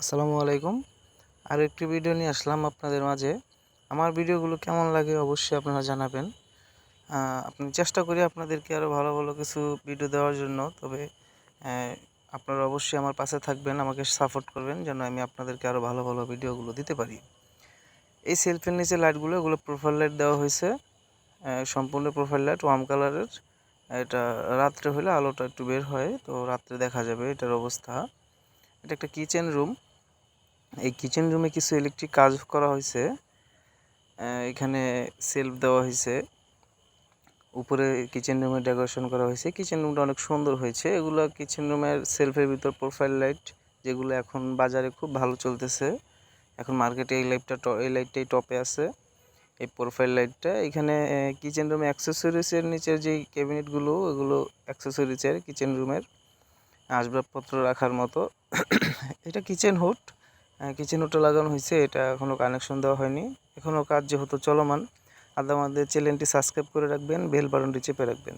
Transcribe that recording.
আসসালামু আলাইকুম। আর একটি ভিডিও নিয়ে আসলাম আপনাদের মাঝে। আমার ভিডিওগুলো কেমন লাগে অবশ্যই আপনারা জানাবেন। আপনি চেষ্টা করি আপনাদেরকে আরও ভালো ভালো কিছু ভিডিও দেওয়ার জন্য। তবে আপনারা অবশ্যই আমার পাশে থাকবেন, আমাকে সাপোর্ট করবেন যেন আমি আপনাদেরকে আরও ভালো ভালো ভিডিওগুলো দিতে পারি। এই সেলফের নিচে লাইটগুলো এগুলো প্রোফাইল লাইট দেওয়া হয়েছে। সম্পূর্ণ প্রোফাইল লাইট ওয়াম কালারের এটা রাত্রে হলে আলোটা একটু বের হয়, তো রাত্রে দেখা যাবে এটার অবস্থা। এটা একটা কিচেন রুম এই কিচেন রুমে কিছু ইলেকট্রিক কাজ করা হয়েছে। এখানে সেলফ দেওয়া হয়েছে। উপরে কিচেন রুমে ডেকোরেশন করা হয়েছে। কিচেন রুমটা অনেক সুন্দর হয়েছে। এগুলো কিচেন রুমের সেলফের ভিতর প্রোফাইল লাইট যেগুলো এখন বাজারে খুব ভালো চলতেছে। এখন মার্কেটে এই লাইটটা এই লাইটটাই টপে আছে। এই প্রোফাইল লাইটটা এখানে কিচেন রুমে অ্যাক্সেসরিজের নিচের যে ক্যাবিনেটগুলো এগুলো অ্যাক্সেসরিজের কিচেন রুমের আসবাবপত্র রাখার মতো। এটা কিচেন হুড কিচেন ওটা লাগানো হয়েছে, এটা এখনও কানেকশন দেওয়া হয়নি। এখনও কাজ যেহেতু চলমান আদা আমাদের চ্যানেলটি সাবস্ক্রাইব করে রাখবেন বেল বাটনটি চেপে রাখবেন।